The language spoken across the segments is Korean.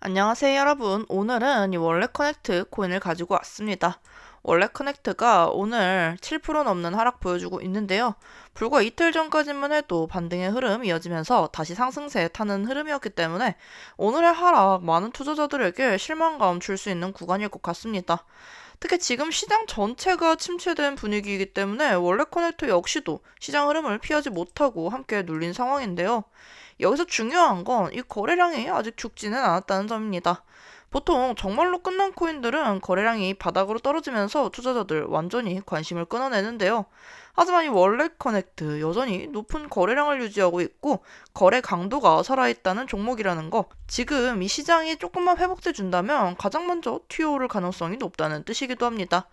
안녕하세요 여러분. 오늘은 이 원래 커넥트 코인을 가지고 왔습니다. 원래 커넥트가 오늘 7% 넘는 하락 보여주고 있는데요. 불과 이틀 전까지만 해도 반등의 흐름 이어지면서 다시 상승세에 타는 흐름이었기 때문에 오늘의 하락 많은 투자자들에게 실망감 줄 수 있는 구간일 것 같습니다 특히 지금 시장 전체가 침체된 분위기이기 때문에 원래 커넥터 역시도 시장 흐름을 피하지 못하고 함께 눌린 상황인데요. 여기서 중요한 건 이 거래량이 아직 죽지는 않았다는 점입니다. 보통 정말로 끝난 코인들은 거래량이 바닥으로 떨어지면서 투자자들 완전히 관심을 끊어내는데요. 하지만 이 월렛 커넥트 여전히 높은 거래량을 유지하고 있고 거래 강도가 살아있다는 종목이라는 거 지금 이 시장이 조금만 회복돼 준다면 가장 먼저 튀어오를 가능성이 높다는 뜻이기도 합니다.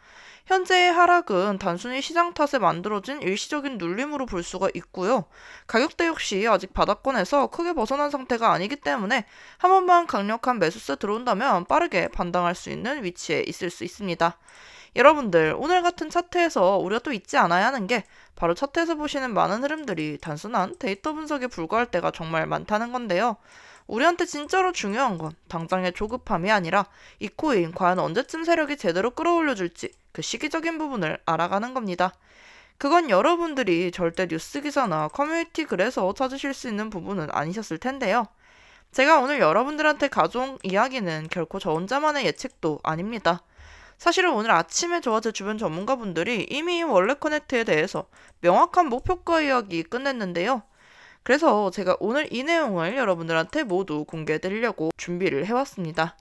현재의 하락은 단순히 시장 탓에 만들어진 일시적인 눌림으로 볼 수가 있고요. 가격대 역시 아직 바닥권에서 크게 벗어난 상태가 아니기 때문에 한 번만 강력한 매수세 들어온다면 빠르게 반등할 수 있는 위치에 있을 수 있습니다. 여러분들 오늘 같은 차트에서 우리가 또 잊지 않아야 하는 게 바로 차트에서 보시는 많은 흐름들이 단순한 데이터 분석에 불과할 때가 정말 많다는 건데요. 우리한테 진짜로 중요한 건 당장의 조급함이 아니라 이 코인 과연 언제쯤 세력이 제대로 끌어올려줄지 그 시기적인 부분을 알아가는 겁니다. 그건 여러분들이 절대 뉴스 기사나 커뮤니티 글에서 찾으실 수 있는 부분은 아니셨을 텐데요. 제가 오늘 여러분들한테 가져온 이야기는 결코 저 혼자만의 예측도 아닙니다. 사실은 오늘 아침에 저와 제 주변 전문가분들이 이미 원래 커넥트에 대해서 명확한 목표가 이야기 끝냈는데요. 그래서 제가 오늘 이 내용을 여러분들한테 모두 공개해 드리려고 준비를 해왔습니다.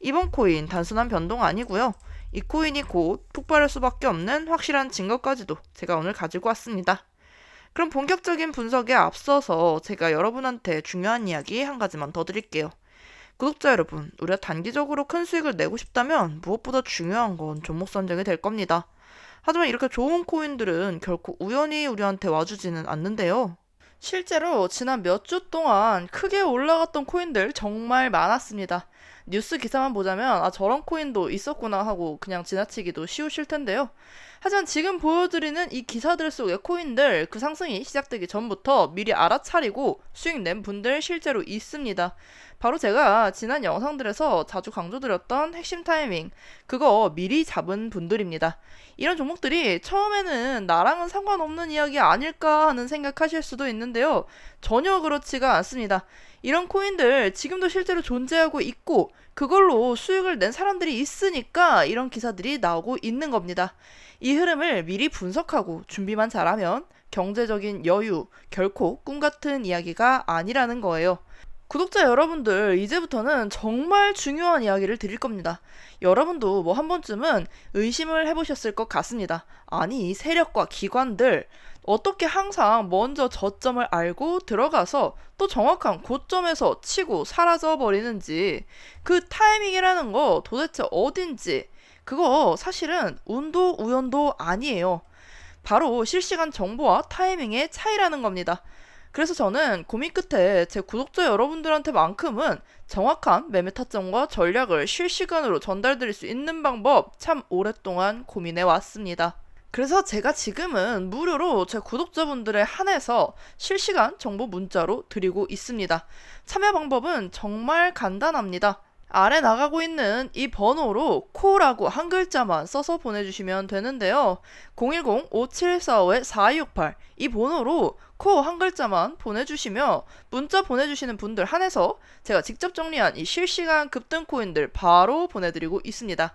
이번 코인 단순한 변동 아니고요. 이 코인이 곧 폭발할 수밖에 없는 확실한 증거까지도 제가 오늘 가지고 왔습니다. 그럼 본격적인 분석에 앞서서 제가 여러분한테 중요한 이야기 한 가지만 더 드릴게요. 구독자 여러분, 우리가 단기적으로 큰 수익을 내고 싶다면 무엇보다 중요한 건 종목 선정이 될 겁니다. 하지만 이렇게 좋은 코인들은 결코 우연히 우리한테 와주지는 않는데요. 실제로 지난 몇 주 동안 크게 올라갔던 코인들 정말 많았습니다. 뉴스 기사만 보자면 아 저런 코인도 있었구나 하고 그냥 지나치기도 쉬우실 텐데요. 하지만 지금 보여드리는 이 기사들 속의 코인들 그 상승이 시작되기 전부터 미리 알아차리고 수익 낸 분들 실제로 있습니다. 바로 제가 지난 영상들에서 자주 강조드렸던 핵심 타이밍, 그거 미리 잡은 분들입니다. 이런 종목들이 처음에는 나랑은 상관없는 이야기 아닐까 하는 생각하실 수도 있는데요. 전혀 그렇지가 않습니다. 이런 코인들 지금도 실제로 존재하고 있고, 그걸로 수익을 낸 사람들이 있으니까 이런 기사들이 나오고 있는 겁니다. 이 흐름을 미리 분석하고 준비만 잘하면 경제적인 여유, 결코 꿈 같은 이야기가 아니라는 거예요. 구독자 여러분들, 이제부터는 정말 중요한 이야기를 드릴 겁니다. 여러분도 뭐 한 번쯤은 의심을 해보셨을 것 같습니다. 아니, 세력과 기관들, 어떻게 항상 먼저 저점을 알고 들어가서 또 정확한 고점에서 치고 사라져 버리는지, 그 타이밍이라는 거 도대체 어딘지, 그거 사실은 운도 우연도 아니에요. 바로 실시간 정보와 타이밍의 차이라는 겁니다. 그래서 저는 고민 끝에 제 구독자 여러분들한테만큼은 정확한 매매 타점과 전략을 실시간으로 전달드릴 수 있는 방법 참 오랫동안 고민해 왔습니다. 그래서 제가 지금은 무료로 제 구독자분들에 한해서 실시간 정보 문자로 드리고 있습니다. 참여 방법은 정말 간단합니다. 아래 나가고 있는 이 번호로 코라고 한 글자만 써서 보내주시면 되는데요. 010-5745-4268 이 번호로 코 한 글자만 보내주시면 문자 보내주시는 분들 한해서 제가 직접 정리한 이 실시간 급등 코인들 바로 보내드리고 있습니다.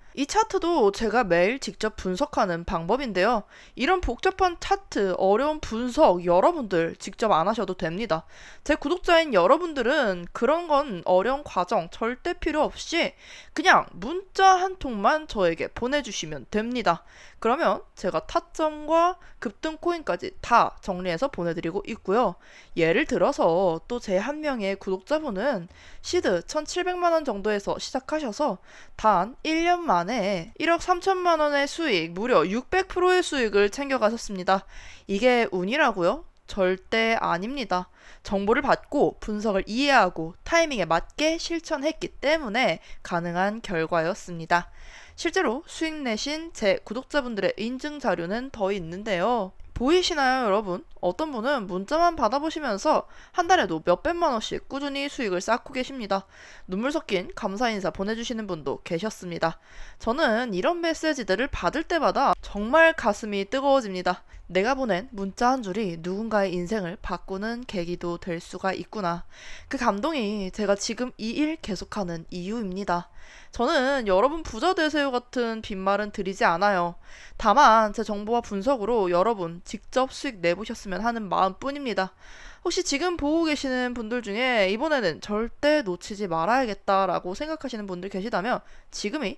이 차트도 제가 매일 직접 분석하는 방법인데요. 이런 복잡한 차트, 어려운 분석 여러분들 직접 안 하셔도 됩니다. 제 구독자인 여러분들은 그런 건 어려운 과정 절대 필요 없이 그냥 문자 한 통만 저에게 보내주시면 됩니다. 그러면 제가 타점과 급등 코인까지 다 정리해서 보내드리고 있고요. 예를 들어서 또 제 한 명의 구독자분은 시드 1,700만 원 정도에서 시작하셔서 단 1년 만에 1억 3천만 원의 수익, 무려 600%의 수익을 챙겨가셨습니다. 이게 운이라고요? 절대 아닙니다. 정보를 받고 분석을 이해하고 타이밍에 맞게 실천했기 때문에 가능한 결과였습니다. 실제로 수익 내신 제 구독자분들의 인증 자료는 더 있는데요. 보이시나요, 여러분? 어떤 분은 문자만 받아보시면서 한 달에도 몇백만 원씩 꾸준히 수익을 쌓고 계십니다. 눈물 섞인 감사 인사 보내주시는 분도 계셨습니다. 저는 이런 메시지들을 받을 때마다 정말 가슴이 뜨거워집니다. 내가 보낸 문자 한 줄이 누군가의 인생을 바꾸는 계기도 될 수가 있구나. 그 감동이 제가 지금 이 일 계속하는 이유입니다. 저는 여러분 부자 되세요 같은 빈말은 드리지 않아요. 다만 제 정보와 분석으로 여러분 직접 수익 내보셨으면 하는 마음뿐입니다. 혹시 지금 보고 계시는 분들 중에 이번에는 절대 놓치지 말아야겠다라고 생각하시는 분들 계시다면 지금이